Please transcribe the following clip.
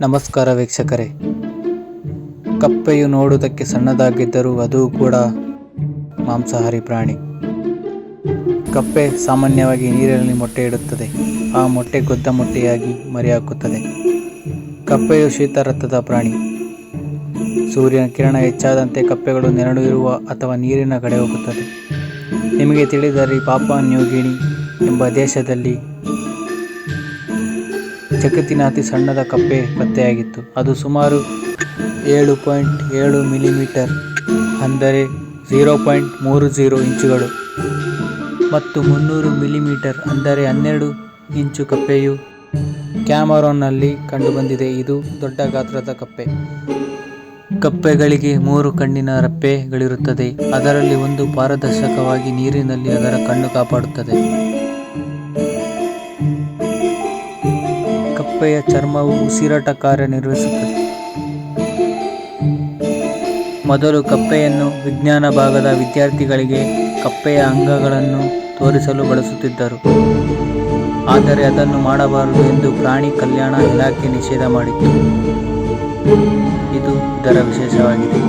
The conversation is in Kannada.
ನಮಸ್ಕಾರ ವೀಕ್ಷಕರೇ. ಕಪ್ಪೆಯು ನೋಡುವುದಕ್ಕೆ ಸಣ್ಣದಾಗಿದ್ದರೂ ಅದು ಕೂಡ ಮಾಂಸಾಹಾರಿ ಪ್ರಾಣಿ. ಕಪ್ಪೆ ಸಾಮಾನ್ಯವಾಗಿ ನೀರಿನಲ್ಲಿ ಮೊಟ್ಟೆ ಇಡುತ್ತದೆ. ಆ ಮೊಟ್ಟೆ ಗೊದ್ದ ಮೊಟ್ಟೆಯಾಗಿ ಮರಿಹಾಕುತ್ತದೆ ಕಪ್ಪೆಯು ಶೀತರಥದ ಪ್ರಾಣಿ. ಸೂರ್ಯನ ಕಿರಣ ಹೆಚ್ಚಾದಂತೆ ಕಪ್ಪೆಗಳು ನೆರಳು ಇರುವ ಅಥವಾ ನೀರಿನ ಕಡೆ ಹೋಗುತ್ತದೆ. ನಿಮಗೆ ತಿಳಿದರೆ ಪಾಪ ನ್ಯೂಗಿಣಿ ಎಂಬ ದೇಶದಲ್ಲಿ ಜಗತ್ತಿನ ಅತಿ ಸಣ್ಣದ ಕಪ್ಪೆ ಪತ್ತೆಯಾಗಿತ್ತು. ಅದು ಸುಮಾರು ಏಳು ಪಾಯಿಂಟ್ ಏಳು ಮಿಲಿಮೀಟರ್ ಅಂದರೆ ಝೀರೋ ಪಾಯಿಂಟ್ ಮೂರು ಝೀರೋ ಇಂಚುಗಳು. ಮತ್ತು ಮುನ್ನೂರು ಮಿಲಿಮೀಟರ್ ಅಂದರೆ ಹನ್ನೆರಡು ಇಂಚು ಕಪ್ಪೆಯು ಕ್ಯಾಮರೋನ್ನಲ್ಲಿ ಕಂಡುಬಂದಿದೆ. ಇದು ದೊಡ್ಡ ಗಾತ್ರದ ಕಪ್ಪೆ. ಕಪ್ಪೆಗಳಿಗೆ ಮೂರು ಕಣ್ಣಿನ ರಪ್ಪೆಗಳಿರುತ್ತದೆ. ಅದರಲ್ಲಿ ಒಂದು ಪಾರದರ್ಶಕವಾಗಿ ನೀರಿನಲ್ಲಿ ಅದರ ಕಣ್ಣು ಕಾಪಾಡುತ್ತದೆ. ಕಪ್ಪೆಯ ಚರ್ಮವು ಉಸಿರಾಟ ಕಾರ್ಯನಿರ್ವಹಿಸುತ್ತದೆ ಮೊದಲು ಕಪ್ಪೆಯನ್ನು ವಿಜ್ಞಾನ ಭಾಗದ ವಿದ್ಯಾರ್ಥಿಗಳಿಗೆ ಕಪ್ಪೆಯ ಅಂಗಗಳನ್ನು ತೋರಿಸಲು ಬಳಸುತ್ತಿದ್ದರು. ಆದರೆ ಅದನ್ನು ಮಾಡಬಾರದು ಎಂದು ಪ್ರಾಣಿ ಕಲ್ಯಾಣ ಇಲಾಖೆ ನಿಷೇಧ ಮಾಡಿತ್ತು. ಇದು ಇದರ ವಿಶೇಷವಾಗಿದೆ.